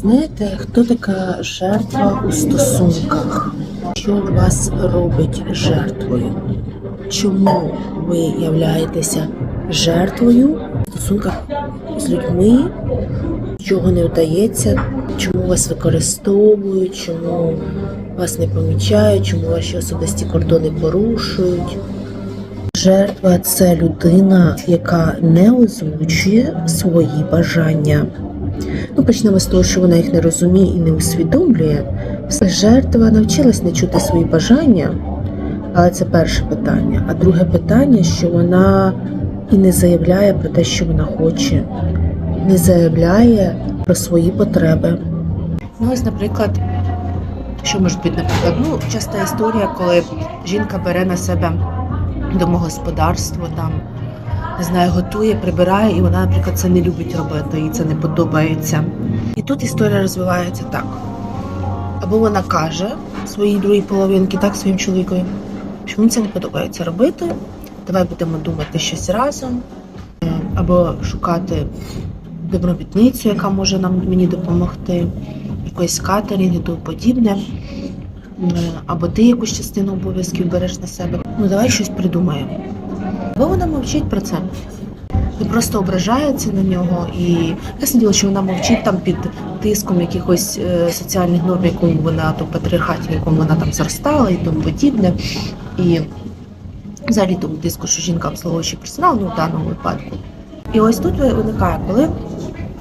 Знаєте, хто така жертва у стосунках? Що вас робить жертвою? Чому ви являєтеся жертвою в стосунках з людьми? Чого не вдається? Чому вас використовують? Чому вас не помічають? Чому ваші особисті кордони порушують? Жертва це людина, яка не озвучує свої бажання. Ну, почнемо з того, що вона їх не розуміє і не усвідомлює. Жертва навчилась не чути свої бажання, але це перше питання. А друге питання, що вона і не заявляє про те, що вона хоче, не заявляє про свої потреби. Ну, ось, наприклад, що може бути, наприклад, ну, часта історія, коли жінка бере на себе домогосподарство, там, не знаю, готує, прибирає, і вона, наприклад, це не любить робити, їй це не подобається. І тут історія розвивається так. Або вона каже своїй другій половинці, так своїм чоловікові, що мені це не подобається робити. Давай будемо думати щось разом, Е, або шукати добробітницю, яка може нам мені допомогти, якоїсь катерінг і тому подібне. Е, Або ти якусь частину обов'язків береш на себе. Ну давай щось придумаємо. Або вона мовчить про це. І просто ображається на нього. І ясне діло, що вона мовчить там під тиском якихось е, соціальних норм, якому вона то патріархаті, якому вона там зростала і тому подібне. І взагалі тому тиску, що жінка обслуговуючий персонал, ну в даному випадку. І ось тут ви- виникає, коли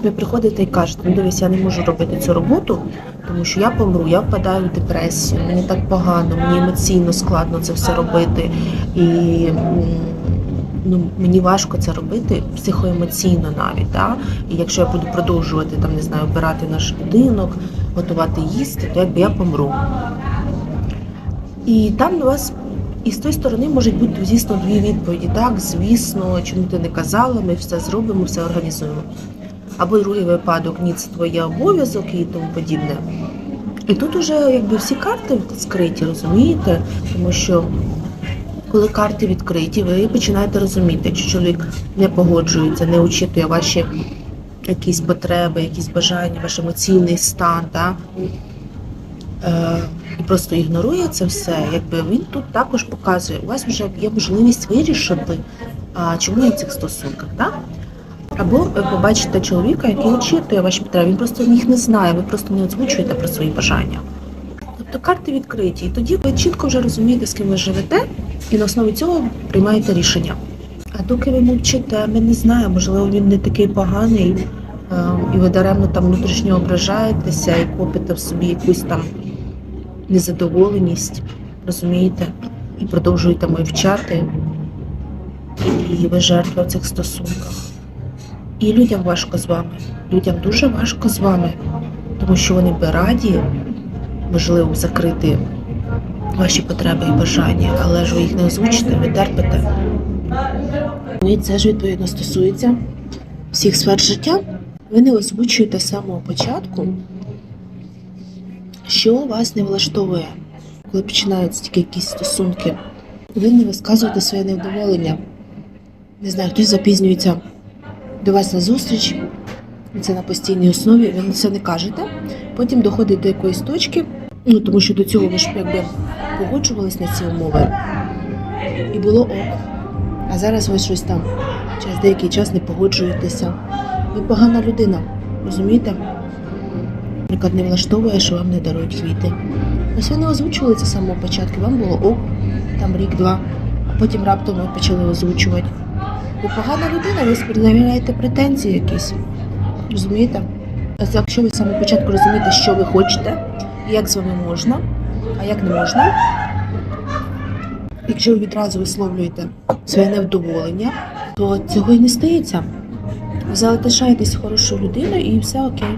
ви приходите і кажете, ну дивись, я не можу робити цю роботу, тому що я помру, я впадаю в депресію, мені так погано, мені емоційно складно це все робити. І ну, мені важко це робити психоемоційно навіть. Да? І якщо я буду продовжувати там, не знаю, обирати наш будинок, готувати їсти, то якби я помру. І там у вас і з тої сторони можуть бути, звісно, дві відповіді. Так, звісно, чому ти не казала, ми все зробимо, все організуємо. Або другий випадок, ні, це твоє обов'язок і тому подібне. І тут уже якби всі карти скриті, розумієте? Тому що коли карти відкриті, ви починаєте розуміти, якщо чоловік не погоджується, не учитує ваші якісь потреби, якісь бажання, ваш емоційний стан, да? е, і просто ігнорує це все, якби він тут також показує, у вас вже є можливість вирішити, а, чому я в цих стосунках. Да? Або ви побачите чоловіка, який очитує ваші потреби, він просто їх не знає, ви просто не озвучуєте про свої бажання. Тобто карти відкриті, і тоді ви чітко вже розумієте, з ким ви живете, і на основі цього приймаєте рішення. А доки ви мовчите, ми не знаємо, можливо, він не такий поганий, е, і ви даремно там внутрішньо ображаєтеся і копите в собі якусь там незадоволеність, розумієте, і продовжуєте мовчати, і ви жертва в цих стосунках. І людям важко з вами. Людям дуже важко з вами, тому що вони би раді, можливо, закрити ваші потреби і бажання, але ж ви їх не озвучите, ви терпите. І це ж відповідно стосується всіх сфер життя. Ви не озвучуєте з самого початку, що вас не влаштовує, коли починаються тільки якісь стосунки. Ви не висказуєте своє невдоволення. Не знаю, хтось запізнюється до вас на зустріч, це на постійній основі, ви це не кажете. Потім доходить до якоїсь точки, ну тому що до цього ви ж якби погоджувались на ці умови. І було ок. А зараз ви щось там через деякий час не погоджуєтеся. Ви погана людина, розумієте? Наприклад, не влаштовує, що вам не дарують квіти. Ось ви не озвучували це з самого початку, вам було ок, там рік-два, а потім раптом ви почали озвучувати. Ви погана людина, ви пред'являєте претензії якісь. Розумієте? Ось Якщо ви з початку розумієте, що ви хочете, як з вами можна, а як не можна, якщо ви відразу висловлюєте своє невдоволення, то цього і не стається. Ви залишаєтесь хорошою людиною і все окей.